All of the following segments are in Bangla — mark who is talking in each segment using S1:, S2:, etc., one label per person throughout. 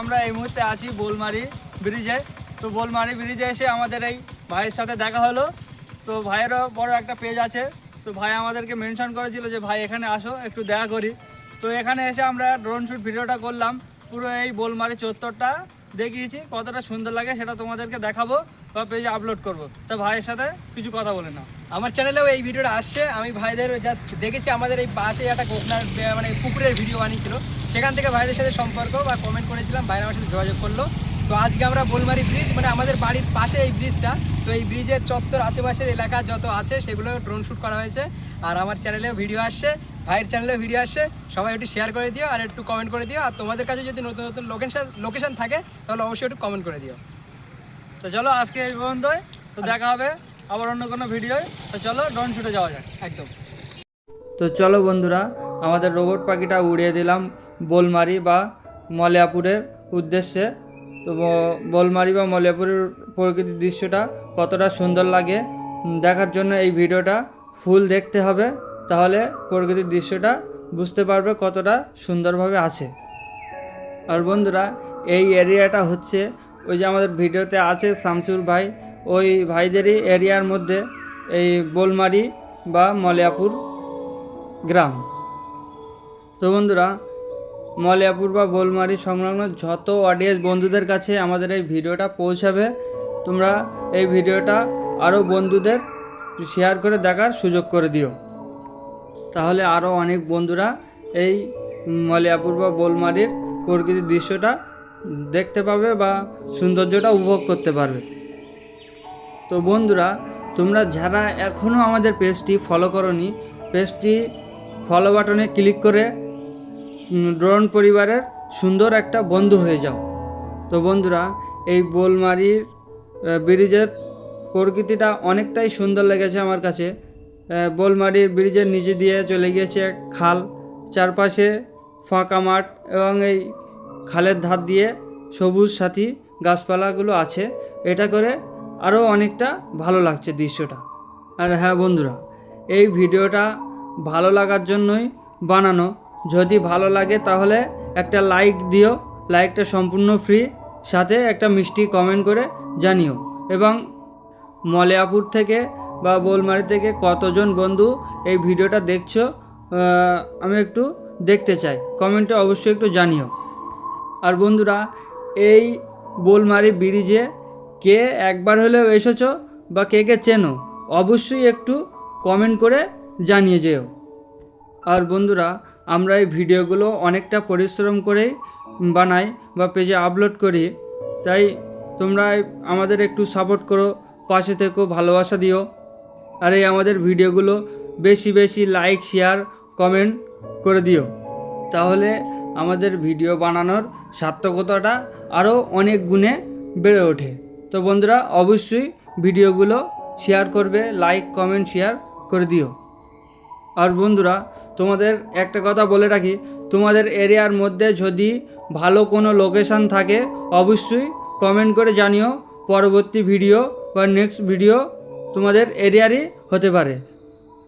S1: আমরা এই মুহূর্তে আসি বোলমারি ব্রিজে তো বোলমারি ব্রিজে এসে আমাদের এই ভাইয়ের সাথে দেখা হলো। তো ভাইয়েরও বড় একটা পেজ আছে। তো ভাই আমাদেরকে মেনশন করেছিল যে, ভাই, এখানে আসো, একটু দেখা করি। তো এখানে এসে আমরা ড্রোন শ্যুট ভিডিওটা করলাম। পুরো এই বোলমারি চত্বরটা দেখিয়েছি কতটা সুন্দর লাগে, সেটা তোমাদেরকে দেখাবো বা পেজে আপলোড করব। তো ভাইয়ের সাথে কিছু কথা বলে না
S2: আমার চ্যানেলেও এই ভিডিওটা আসছে, আমি ভাইদের জাস্ট দেখেছি আমাদের এই পাশে একটা কোকনার মানে পুকুরের ভিডিও বানিয়েছিল। সেখান থেকে ভাইদের সাথে সম্পর্ক বা কমেন্ট করেছিলাম, ভাইরা আমার সাথে যোগাযোগ করল। তো আজকে আমরা বোলমারি ব্রিজ মানে আমাদের বাড়ির পাশে এই ব্রিজটা তো এই ব্রিজের চত্বর, আশেপাশের এলাকা যত আছে, সেগুলো ড্রোন শ্যুট করা হয়েছে। আর আমার চ্যানেলেও ভিডিও আসছে। ভাইয়ের চ্যানেলে ভিডিও আসছে সবাই একটু শেয়ার করে দিও আর একটু কমেন্ট করে দিও। আর তোমাদের কাছে যদি নতুন নতুন লোকেশন লোকেশন থাকে তাহলে অবশ্যই একটু কমেন্ট করে দিও।
S1: তো চলো আজকে এই পর্যন্তই। তো দেখা হবে আবার অন্য কোনো ভিডিওয় তো চলো ড্রোন শুটে যাওয়া যাক।
S2: একদম।
S1: তো চলো বন্ধুরা আমাদের রোবট পাখিটা উড়িয়ে দিলাম বোলমারি বা মলিয়াপুরের উদ্দেশ্যে। তো বোলমারি বা মলিয়াপুরের প্রকৃতির দৃশ্যটা কতটা সুন্দর লাগে দেখার জন্য এই ভিডিওটা ফুল দেখতে হবে। তাহলে প্রকৃতির দৃশ্যটা বুঝতে পারবে কতটা সুন্দরভাবে আছে। আর বন্ধুরা, এই এরিয়াটা হচ্ছে ওই যে আমাদের ভিডিওতে আছে শামসুর ভাই। ওই ভাইদেরই এরিয়ার মধ্যে এই বোলমারি বা মলিয়াপুর গ্রাম। তো বন্ধুরা, মলিয়াপুর বা বোলমারি সংলগ্ন যত অডিয়েন্স বন্ধুদের কাছে আমাদের এই ভিডিওটা পৌঁছাবে, তোমরা এই ভিডিওটা আরও বন্ধুদের শেয়ার করে দেখার সুযোগ করে দিও। তাহলে আরও অনেক বন্ধুরা এই মলিয়াপুর বা বোলমারির প্রকৃতির দৃশ্যটা দেখতে পাবে বা সৌন্দর্যটা উপভোগ করতে পারবে। তো বন্ধুরা, তোমরা যারা এখনও আমাদের পেজটি ফলো করনি, পেজটি ফলো বাটনে ক্লিক করে ড্রোন পরিবারের সুন্দর একটা বন্ধু হয়ে যাও। তো বন্ধুরা, এই বোলমারির ব্রিজের প্রকৃতিটা অনেকটাই সুন্দর লেগেছে আমার কাছে। আহ, বোলমারির ব্রিজের নিচে দিয়ে চলে গিয়েছে খাল। চারপাশে ফাঁকা মাঠ এবং এই খালের ধার দিয়ে সবুজ সাথী গাছপালাগুলো আছে। এটা করে আরও অনেকটা ভালো লাগছে দৃশ্যটা। আর হ্যাঁ বন্ধুরা এই ভিডিওটা ভালো লাগার জন্যই বানানো। যদি ভালো লাগে তাহলে একটা লাইক দিও লাইকটা সম্পূর্ণ ফ্রি। সাথে একটা মিষ্টি কমেন্ট করে জানিও। এবং মলিয়াপুর থেকে বা বোলমারি থেকে কতজন বন্ধু এই ভিডিওটা দেখছ আমি একটু দেখতে চাই। কমেন্টে অবশ্যই একটু জানিও। আর বন্ধুরা, এই বোলমারি ব্রিজে কে একবার হলেও এসেছ বা কে কে চেনো, অবশ্যই একটু কমেন্ট করে জানিয়ে যেও। আর বন্ধুরা, আমরা এই ভিডিওগুলো অনেকটা পরিশ্রম করেই বানাই বা পেজে আপলোড করি। তাই তোমরা আমাদের একটু সাপোর্ট করো, পাশে থেকো, ভালোবাসা দিও। আর এই আমাদের ভিডিওগুলো বেশি বেশি লাইক শেয়ার কমেন্ট করে দিও। তাহলে আমাদের ভিডিও বানানোর সার্থকতাটা আরও অনেক গুণে বেড়ে ওঠে। তো বন্ধুরা, অবশ্যই ভিডিওগুলো শেয়ার করবে লাইক কমেন্ট শেয়ার করে দিও। আর বন্ধুরা, তোমাদের একটা কথা বলে রাখি, তোমাদের এরিয়ার মধ্যে যদি ভালো কোনো লোকেশান থাকে, অবশ্যই কমেন্ট করে জানিও, পরবর্তী ভিডিও বা নেক্সট ভিডিও তোমাদের এরিয়ারই হতে পারে।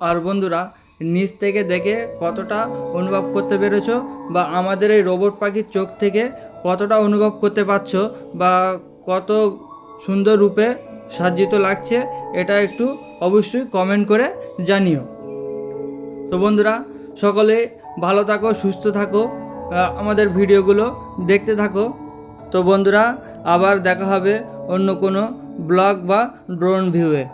S1: আর বন্ধুরা, নিচ থেকে দেখে কতটা অনুভব করতে পেরেছ বা আমাদের এই রোবট পাখির চোখ থেকে কতটা অনুভব করতে পারছ বা কত সুন্দর রূপে সাজ্জিত লাগছে, এটা একটু অবশ্যই কমেন্ট করে জানিও। তো বন্ধুরা, সকলে ভালো থাকো, সুস্থ থাকো আমাদের ভিডিওগুলো দেখতে থাকো। তো বন্ধুরা, আবার দেখা হবে অন্য কোনো ব্লগ বা ড্রোন ভিউয়ে